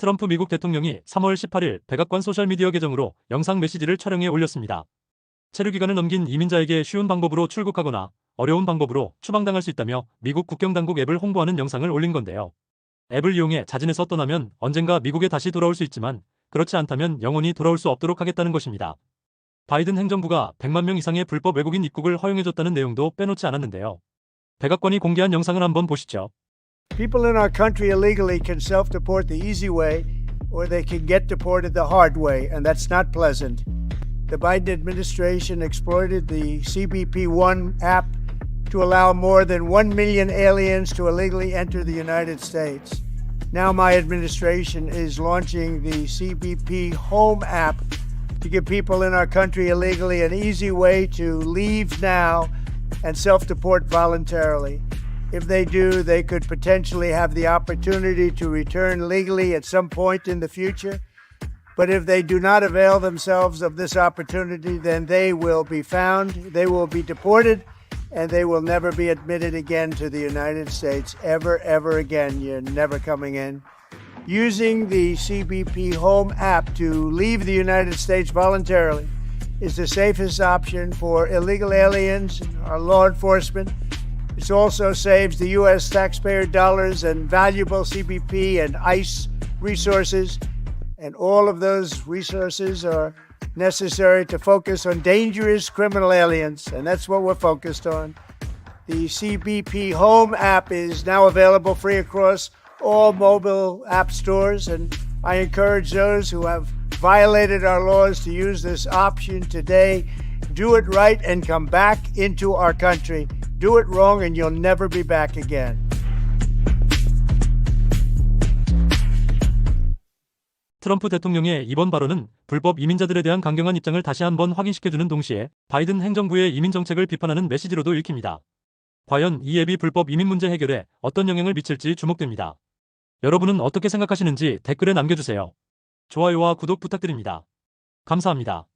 트럼프 미국 대통령이 3월 18일 백악관 소셜미디어 계정으로 영상 메시지를 촬영해 올렸습니다. 체류 기간을 넘긴 이민자에게 쉬운 방법으로 출국하거나 어려운 방법으로 추방당할 수 있다며 미국 국경당국 앱을 홍보하는 영상을 올린 건데요. 앱을 이용해 자진해서 떠나면 언젠가 미국에 다시 돌아올 수 있지만 그렇지 않다면 영원히 돌아올 수 없도록 하겠다는 것입니다. 바이든 행정부가 100만 명 이상의 불법 외국인 입국을 허용해줬다는 내용도 빼놓지 않았는데요. 백악관이 공개한 영상을 한번 보시죠. People in our country illegally can self deport the easy way, or they can get deported the hard way, and that's not pleasant. The Biden administration exploited the CBP One app to allow more than 1 million aliens to illegally enter the United States. Now, my administration is launching the CBP Home app to give people in our country illegally an easy way to leave now and self deport voluntarily. If they do, they could potentially have the opportunity to return legally at some point in the future. But if they do not avail themselves of this opportunity, then they will be found, they will be deported, and they will never be admitted again to the United States ever, ever again. You're never coming in. Using the CBP Home app to leave the United States voluntarily is the safest option for illegal aliens, our law enforcement. It also saves the U.S. taxpayer dollars and valuable CBP and ICE resources. And all of those resources are necessary to focus on dangerous criminal aliens. And that's what we're focused on. The CBP Home app is now available free across all mobile app stores. And I encourage those who have violated our laws to use this option today. Do it right and come back into our country. Do it wrong and you'll never be back again. 트럼프 대통령의 이번 발언은 불법 이민자들에 대한 강경한 입장을 다시 한번 확인시켜주는 동시에 바이든 행정부의 이민 정책을 비판하는 메시지로도 읽힙니다. 과연 이 앱이 불법 이민 문제 해결에 어떤 영향을 미칠지 주목됩니다. 여러분은 어떻게 생각하시는지 댓글에 남겨주세요. 좋아요와 구독 부탁드립니다. 감사합니다.